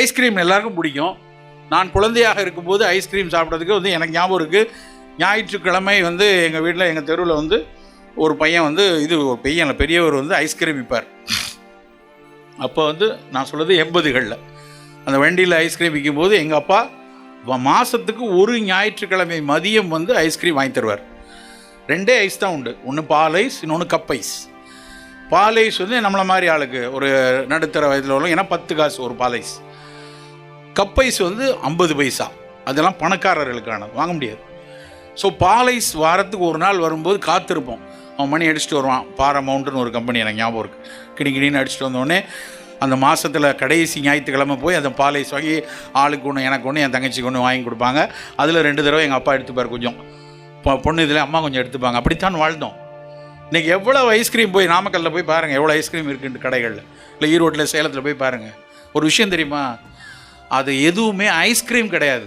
Ice cream எல்லாருக்கும் பிடிக்கும். நான் குழந்தையாக இருக்கும்போது ஐஸ்கிரீம் சாப்பிட்றதுக்கு வந்து எனக்கு ஞாபகம் இருக்குது ஞாயிற்றுக்கிழமை வந்து எங்கள் வீட்டில் எங்கள் தெருவில் வந்து ஒரு பையன் வந்து இது ஒரு பையன் பெரியவர் வந்து ஐஸ்கிரீம் விற்பார் அப்போ வந்து நான் சொல்கிறது எண்பதுகளில். அந்த வண்டியில் ஐஸ்கிரீம் விற்கும்போது எங்கள் அப்பா மாதத்துக்கு ஒரு ஞாயிற்றுக்கிழமை மதியம் வந்து ஐஸ்கிரீம் வாங்கி தருவார். ரெண்டே ஐஸ் தான் உண்டு. ஒன்று பால் ஐஸ் இன்னொன்று கப் ஐஸ் பால் ஐஸ் வந்து நம்மளை மாதிரி ஆளுக்கு. ஒரு நடுத்தர வயதில் உள்ள ஏன்னா பத்து காசு ஒரு பால் ஐஸ் கப்பைஸ் வந்து ஐம்பது பைசா. அதெல்லாம் பணக்காரர்களுக்கானது வாங்க முடியாது. ஸோ பாலைஸ் வாரத்துக்கு ஒரு நாள் வரும்போது காத்திருப்போம். அவன் மணி அடிச்சுட்டு வருவான். பாறை மவுண்டன் ஒரு கம்பெனி எனக்கு ஞாபகம் இருக்குது கிடி கிடின்னு அடிச்சுட்டு வந்தோடனே அந்த மாதத்தில் கடைசி ஞாயிற்றுக்கிழமை போய் அந்த பாலைஸ் வாங்கி ஆளுக்கு ஒன்று எனக்கு ஒன்று என் தங்கச்சிக்கு ஒன்று வாங்கி கொடுப்பாங்க. அதில் ரெண்டு தடவை எங்கள் அப்பா எடுத்துப்பார் கொஞ்சம். பொண்ணு இதில் அம்மா கொஞ்சம் எடுத்துப்பாங்க. அப்படித்தான் வாழ்ந்தோம். இன்றைக்கி எவ்வளோ ஐஸ்கிரீம் போய் நாமக்கல்லில் போய் பாருங்கள் எவ்வளோ ஐஸ்கிரீம் இருக்குன்ட்டு கடைகளில். இல்லை ஈரோட்டில் சேலத்தில் போய் பாருங்கள் ஒரு விஷயம் தெரியுமா? அது எதுவுமே ஐஸ்கிரீம் கிடையாது.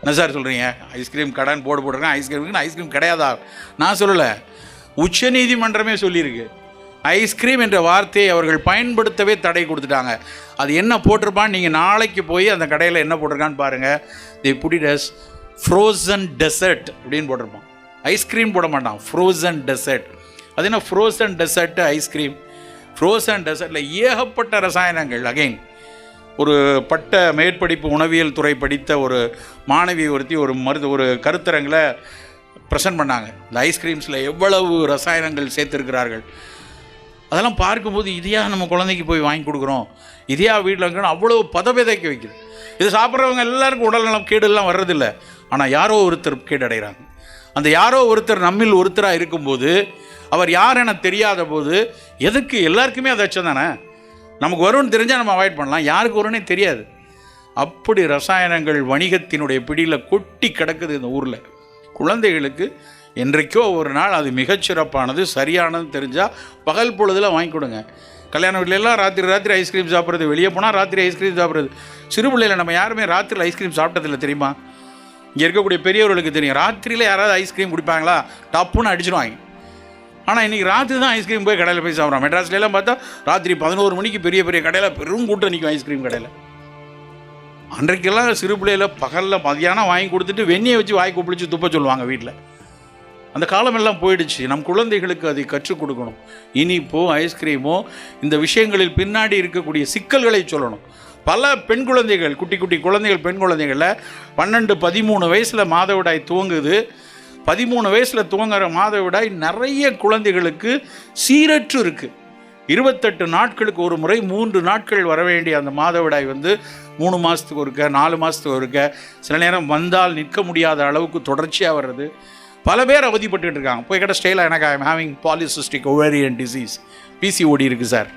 என்ன சார் சொல்கிறீங்க ஐஸ்கிரீம் கடைன்னு போர்டு போட்டிருக்கேன் ஐஸ்கிரீமுக்கு ஐஸ்கிரீம் கிடையாதா? நான் சொல்லலை. உச்சநீதிமன்றமே சொல்லியிருக்கு. ஐஸ்கிரீம் என்ற வார்த்தையை அவர்கள் பயன்படுத்தவே தடை கொடுத்துட்டாங்க. அது என்ன போட்டிருப்பான்னு நீங்கள் நாளைக்கு போய் அந்த கடையில் என்ன போட்டிருக்கான்னு பாருங்கள் தி புடிடஸ் ஃப்ரோசன் டெசர்ட் அப்படின்னு போட்டிருப்பான். ஐஸ்கிரீம் போட மாட்டான். ஃப்ரோசன் டெசர்ட் அது என்ன? Frozen dessert ice cream frozen டெசர்ட்டில் ஏகப்பட்ட ரசாயனங்கள். அகைன் ஒரு பட்ட மேற்படிப்பு உணவியல் துறை படித்த ஒரு மாணவி ஒருத்தி ஒரு மருது ஒரு கருத்தரங்கில் ப்ரெசன்ட் பண்ணாங்க. இந்த ஐஸ்கிரீம்ஸில் எவ்வளவு ரசாயனங்கள் சேர்த்துருக்கிறார்கள். அதெல்லாம் பார்க்கும்போது இதையா நம்ம குழந்தைக்கு போய் வாங்கி கொடுக்குறோம். இதையா வீட்டில் இருக்கணும் அவ்வளோ பதவிதைக்க வைக்குது. இது சாப்பிட்றவங்க எல்லாருக்கும் உடல்நலம் கேடுலாம் வர்றதில்ல. ஆனால் யாரோ ஒருத்தர் கேடடைகிறாங்க. அந்த யாரோ ஒருத்தர் நம்மில் ஒருத்தராக இருக்கும்போது அவர் யார் என தெரியாத போது எதுக்கு எல்லாருக்குமே அது அச்சம் தானே? நமக்கு வரும்னு தெரிஞ்சால் நம்ம அவாய்ட் பண்ணலாம். யாருக்கு வரும்னே தெரியாது. அப்படி ரசாயனங்கள் வணிகத்தினுடைய பிடியில் கொட்டி கிடக்குது இந்த ஊரில். குழந்தைகளுக்கு என்றைக்கோ ஒரு நாள் அது மிகச்சிறப்பானது சரியானது தெரிஞ்சால் பகல் பொழுதில் வாங்கி கொடுங்க. கல்யாண வீட்ல ராத்திரி ராத்திரி ஐஸ்கிரீம் சாப்பிட்றது வெளியே போனால் ராத்திரி ஐஸ்கிரீம் சாப்பிட்றது. சிறு பிள்ளையில் நம்ம யாருமே ராத்திரியில் ஐஸ்கிரீம் சாப்பிட்டதில்ல தெரியுமா? இங்கே இருக்கக்கூடிய பெரியவர்களுக்கு தெரியும். ராத்திரியில் யாராவது ஐஸ்கிரீம் குடிப்பாங்களா? டப்புன்னு அடிச்சிடுவாங்க ஆனால் இன்றைக்கி ராத்திரி தான் ஐஸ்கிரீம் போய் கடையில் போய் சாப்பிட்றோம் மெட்ராஸ்லாம் பார்த்தா ராத்திரி பதினோரு மணிக்கு பெரிய பெரிய கடையில் பெரும் கூட்டம் நிற்கும் ஐஸ்கிரீம் கடையில். அன்றைக்கெல்லாம் சிறு பிள்ளையில் பகலில் மதியானம் வாங்கி கொடுத்துட்டு வெந்நியை வச்சு வாய் குப்பிடிச்சு துப்ப சொல்லுவாங்க வீட்டில் அந்த காலமெல்லாம் போயிடுச்சு. நம் குழந்தைகளுக்கு அதை கற்றுக் கொடுக்கணும். இனிப்போ ஐஸ்கிரீமோ இந்த விஷயங்களில் பின்னாடி இருக்கக்கூடிய சிக்கல்களை சொல்லணும். பல பெண் குழந்தைகள் குட்டி குட்டி குழந்தைகள் பெண் குழந்தைகளில் பன்னெண்டு பதிமூணு வயசில் மாதவிடாய் துவங்குது. பதிமூணு வயசில் துவங்குற மாதவிடாய் நிறைய குழந்தைகளுக்கு சீரற்று இருக்குது இருபத்தெட்டு நாட்களுக்கு ஒரு முறை மூன்று நாட்கள் வர வேண்டிய அந்த மாதவிடாய் வந்து மூணு மாதத்துக்கு ஒருக்க நாலு மாதத்துக்கு ஒருக்க சில நேரம் வந்தால் நிற்க முடியாத அளவுக்கு தொடர்ச்சியாக வர்றது. பல பேர் அவதிப்பட்டு இருக்காங்க. போய் கிட்ட ஸ்டைலாக எனக்கு I'm having polycystic ovarian disease PCOD இருக்குது சார்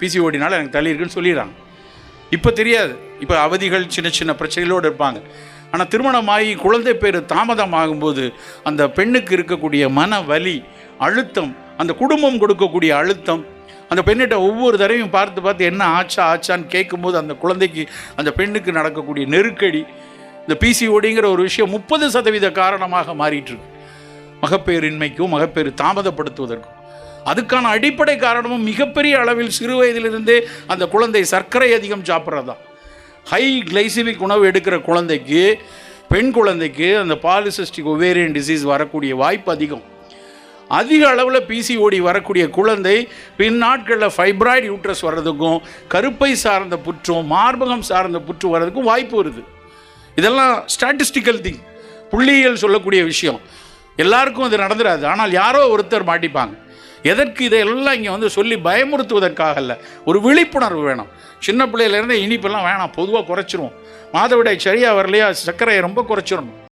பிசிஓடினால எனக்கு தள்ளி இருக்குன்னு சொல்லிடுறாங்க. இப்போ தெரியாது. இப்போ அவதிகள் சின்ன சின்ன பிரச்சனைகளோடு இருப்பாங்க. ஆனால் திருமணமாகி குழந்தை பேர் தாமதமாகும்போது அந்த பெண்ணுக்கு இருக்கக்கூடிய மன வலி அழுத்தம் அந்த குடும்பம் கொடுக்கக்கூடிய அழுத்தம் அந்த பெண்ணிட்ட ஒவ்வொரு தடவையும் பார்த்து பார்த்து என்ன ஆச்சா ஆச்சான்னு கேட்கும்போது அந்த குழந்தைக்கு அந்த பெண்ணுக்கு நடக்கக்கூடிய நெருக்கடி இந்த பிசிஓடிங்கிற ஒரு விஷயம் முப்பது சதவீத காரணமாக மாறிட்டுருக்கு. மகப்பேரின்மைக்கும் மகப்பேறு தாமதப்படுத்துவதற்கும். அதுக்கான அடிப்படை காரணமும் மிகப்பெரிய அளவில் சிறு வயதிலிருந்தே அந்த குழந்தை சர்க்கரை அதிகம் சாப்பிட்றதா. ஹை கிளைசிமிக் உணவு எடுக்கிற குழந்தைக்கு பெண் குழந்தைக்கு அந்த பாலிசிஸ்டிக் ஒவேரியன் டிசீஸ் வரக்கூடிய வாய்ப்பு அதிகம். அதிக அளவில் பிசிஓடி வரக்கூடிய குழந்தை பின் நாட்களில் ஃபைப்ராய்டு யூட்ரஸ் வர்றதுக்கும் கருப்பை சார்ந்த புற்றும் மார்பகம் சார்ந்த புற்று வர்றதுக்கும் வாய்ப்பு வருது. இதெல்லாம் ஸ்டாட்டிஸ்டிக்கல் திங் புள்ளியியல் சொல்லக்கூடிய விஷயம். எல்லாருக்கும் அது நடந்துடாது ஆனால் யாரோ ஒருத்தர் மாட்டிப்பாங்க. எதற்கு இதையெல்லாம் இங்கே வந்து சொல்லி பயமுறுத்துவதற்காக இல்லை ஒரு விழிப்புணர்வு வேணும். சின்ன பிள்ளையிலேருந்து இனிப்பெல்லாம் வேணாம். பொதுவாக குறைச்சிருவோம். மாதவிடாய் சரியாக வரலையா? சர்க்கரையை ரொம்ப குறைச்சிடணும்.